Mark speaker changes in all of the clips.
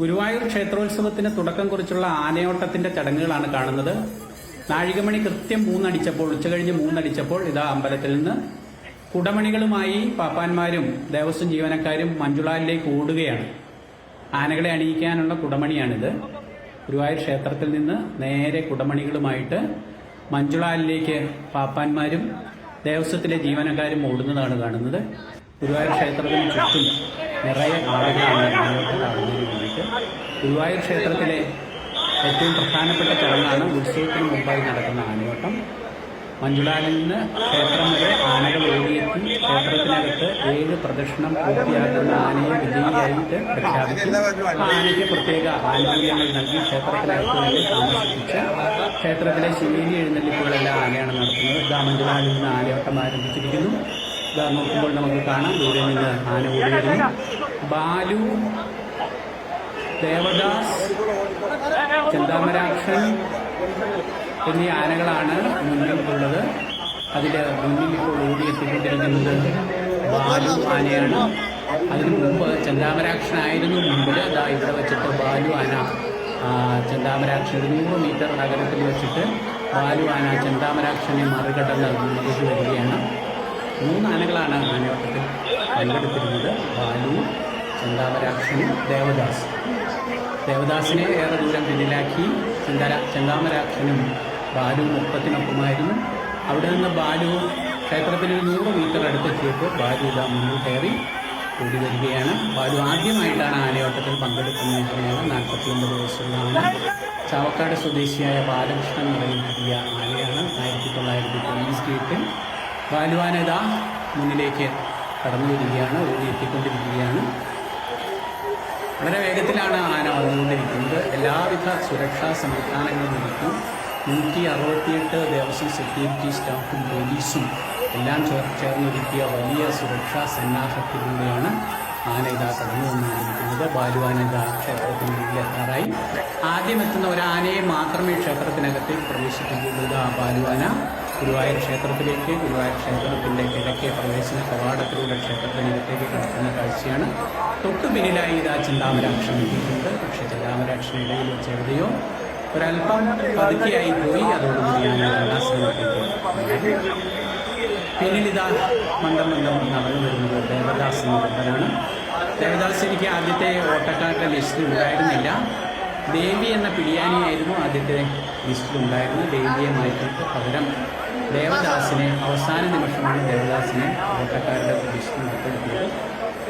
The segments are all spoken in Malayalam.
Speaker 1: ഗുരുവായൂർ ക്ഷേത്രോത്സവത്തിന് തുടക്കം കുറിച്ചുള്ള ആനയോട്ടത്തിന്റെ ചടങ്ങുകളാണ് കാണുന്നത്. നാഴികമണി കൃത്യം മൂന്നടിച്ചപ്പോൾ ഉച്ചകഴിഞ്ഞ് മൂന്നടിച്ചപ്പോൾ ഇതാ അമ്പലത്തിൽ നിന്ന് കുടമണികളുമായി പാപ്പാന്മാരും ദേവസ്വം ജീവനക്കാരും മഞ്ജുളാലിലേക്ക് ഓടുകയാണ്. ആനകളെ അണിയിക്കാനുള്ള കുടമണിയാണിത്. ഗുരുവായൂർ ക്ഷേത്രത്തിൽ നിന്ന് നേരെ കുടമണികളുമായിട്ട് മഞ്ജുളാലിലേക്ക് പാപ്പാന്മാരും ദേവസ്വത്തിലെ ജീവനക്കാരും ഓടുന്നതാണ് കാണുന്നത്. ഗുരുവായൂർ ക്ഷേത്രത്തിന് ചുറ്റും നിറയെ ആളുകളാണ് ആനയോട്ടം കാണുന്നതിന് വേണ്ടിയിട്ട് ഗുരുവായൂർ ക്ഷേത്രത്തിലെ ഏറ്റവും പ്രധാനപ്പെട്ട ചടങ്ങാണ് ഉത്സവത്തിന് മുമ്പായി നടക്കുന്ന ആനയോട്ടം. മഞ്ജുളാലിൽ നിന്ന് ക്ഷേത്രം വരെ ആനകൾ ഓടിയെത്തി ക്ഷേത്രത്തിനകത്ത് ഏഴ് പ്രദക്ഷിണം പൂർത്തിയാക്കുന്ന ആനയെ വിജയിയായിട്ട് പ്രഖ്യാപിച്ചു. ആനയ്ക്ക് പ്രത്യേക ആനുകൂല്യങ്ങൾ നൽകി ക്ഷേത്രത്തിനകത്ത് തന്നെ താമസിപ്പിച്ച് ക്ഷേത്രത്തിലെ ശിവേലി എഴുന്നള്ളിപ്പുകളെല്ലാം ആനയാണ് നടത്തുന്നത്. ഇതാ മഞ്ജുളാലിൽ നിന്ന് ആനയോട്ടം ആരംഭിച്ചിരിക്കുന്നു. ഇതാ നോക്കുമ്പോൾ നമുക്ക് കാണാം. ദൂരെ നിന്ന് ആന ഓടി വരുന്നു ബാലു ദേവദാസ് ചന്താമരാക്ഷൻ എന്നീ ആനകളാണ് മുന്നിലുള്ളത്. അതിൽ മുന്നിൽ ഇപ്പോൾ ഓടിയെത്തിക്കൊണ്ടിരിക്കുന്നത് ബാലു ആനയാണ്. അതിനു മുമ്പ് ചന്താമരാക്ഷനായിരുന്നു. മുമ്പിൽ അതാ ഇവിടെ വെച്ചിട്ട് ബാലു ആന ചന്താമരാക്ഷൻ നൂറ് മീറ്റർ നഗരത്തിൽ വെച്ചിട്ട് ബാലു ആന ചന്താമരാക്ഷനെ മറികടന്ന് മുന്നോട്ട് വരികയാണ്. മൂന്ന് ആനകളാണ് ആനയോട്ടത്തിൽ പങ്കെടുത്തിരുന്നത്. ബാലു ചന്താമരാക്ഷനും ദേവദാസ്. ദേവദാസിനെ ഏറെ ദൂരം പിന്നിലാക്കി ചെന്താര ചന്താമരാക്ഷനും ബാലുവും ഒപ്പത്തിനൊപ്പമായിരുന്നു. അവിടെ നിന്ന് ബാലു ക്ഷേത്രത്തിന് നൂറ് മീറ്റർ അടുത്തെത്തിയപ്പോൾ ബാലു ഇതാ മുന്നിൽ കയറി കൂടി വരികയാണ്. ബാലു ആദ്യമായിട്ടാണ് ആനയോട്ടത്തിൽ പങ്കെടുക്കുന്നതിനാണ് നാൽപ്പത്തിയൊമ്പത് വയസ്സുള്ള ആന. ചാവക്കാട് സ്വദേശിയായ ബാലകൃഷ്ണൻ പറയുന്ന ആനയാണ് ആയിരത്തി തൊള്ളായിരത്തി തൊണ്ണൂറ്റി എട്ടിൽ ബാലുവാന ഇതാ മുന്നിലേക്ക് കടന്നു വരികയാണ് ഓടി എത്തിക്കൊണ്ടിരിക്കുകയാണ്. വളരെ വേഗത്തിലാണ് ആന വന്നുകൊണ്ടിരിക്കുന്നത്. എല്ലാവിധ സുരക്ഷാ സംവിധാനങ്ങളും ഒരുക്കി. നൂറ്റി അറുപത്തിയെട്ട് ദേവസ്വം സെക്യൂരിറ്റി സ്റ്റാഫും പോലീസും എല്ലാം ചേർ ചേർന്നൊരുക്കിയ വലിയ സുരക്ഷാ സന്നാഹത്തിലൂടെയാണ് ആന ഇതാ കടന്നു വന്നുകൊണ്ടിരിക്കുന്നത്. ബാലുവാനത ക്ഷേത്രത്തിന് മുന്നിലെത്താറായി. ആദ്യം എത്തുന്ന ഒരു ആനയെ മാത്രമേ ക്ഷേത്രത്തിനകത്തേക്ക് പ്രവേശിപ്പിക്കുള്ളൂ ആ ബാലുവാന. ഗുരുവായൂർ ക്ഷേത്രത്തിലേക്ക് ഗുരുവായൂർ ക്ഷേത്രത്തിന്റെ കിഴക്കേ പ്രവേശന കവാടത്തിലൂടെ ക്ഷേത്രത്തിനകത്തേക്ക് കടക്കുന്ന കാഴ്ചയാണ്. തൊട്ടു പിന്നിലായി ഇതാ ചിന്താമരാക്ഷം എത്തിയിട്ടുണ്ട്. പക്ഷേ ചിന്താമരാക്ഷം ഇടയിൽ വെച്ച് എവിടെയോ ഒരല്പം പതുക്കെയായി പോയി. അതോടുകൂടി ഞാൻ കലാശ്രമത്തേക്ക് പിന്നിൽ ഇതാ മന്ദം നടന്നു വരുന്നത് ദേവദാസ് എന്നുള്ളവരാണ് ദേവദാസ് എനിക്ക് ആദ്യത്തെ ഓട്ടക്കാരുടെ ലിസ്റ്റിൽ ഉണ്ടായിരുന്നില്ല. ദേവി എന്ന പിടിയാനിയായിരുന്നു ആദ്യത്തെ ലിസ്റ്റിൽ ഉണ്ടായിരുന്നത്. ദേവിയെ മാറ്റിയിട്ട് പകരം ദേവദാസിനെ അവസാന നിമിഷമാണ് ദേവദാസിനെ ഓട്ടക്കാരുടെ ലിസ്റ്റിൽ ഉൾപ്പെടുത്തിയത്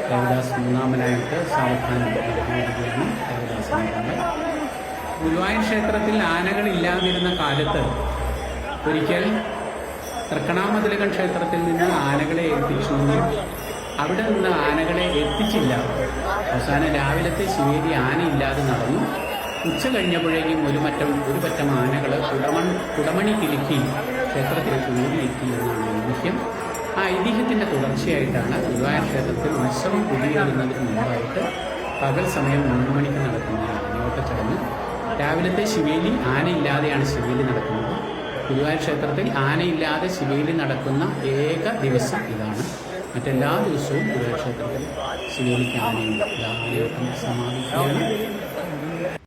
Speaker 1: ദേവദാസ് മൂന്നാമനായിട്ട് സാവധാനം വരികയാണ് ദേവദാസിനെ ഗുരുവായൂർ ക്ഷേത്രത്തിൽ ആനകൾ ഇല്ലാതിരുന്ന കാലത്ത് ഒരിക്കൽ തൃക്കണാമതിലകൻ ക്ഷേത്രത്തിൽ നിന്ന് ആനകളെ ഏൽപ്പിച്ചു. അവിടെ നിന്ന് ആനകളെ എത്തിച്ചില്ല. അവസാനം രാവിലത്തെ ശിവേരി ആനയില്ലാതെ നടന്നു. ഉച്ച കഴിഞ്ഞപ്പോഴേക്കും ഒരു മറ്റം ഒരു പറ്റം ആനകൾ കുടമൺ കുടമണി കിലുക്കി ക്ഷേത്രത്തിലേക്ക് എന്നാണ് ഐതിഹ്യം ആ ഐതിഹ്യത്തിന്റെ തുടർച്ചയായിട്ടാണ് ഗുരുവായൂർ ക്ഷേത്രത്തിൽ ഉത്സവം കുടിയേറുന്നതിന് മുമ്പായിട്ട് പകൽ സമയം മൂന്ന് മണിക്ക് നടക്കുന്ന ആനയോട്ട ചടങ്ങ്. രാവിലത്തെ ശിവേലി ആനയില്ലാതെയാണ് ശിവേലി നടക്കുന്നത്. ഗുരുവായൂർ ക്ഷേത്രത്തിൽ ആനയില്ലാതെ ശിവേലി നടക്കുന്ന ഏക ദിവസം ഇതാണ്. മറ്റെല്ലാ ദിവസവും ഗുരുവായൂർ ക്ഷേത്രത്തിൽ ശിവേലിക്ക് ആനയുണ്ട്. രാവിലെ സമാപിക്കുകയാണ്.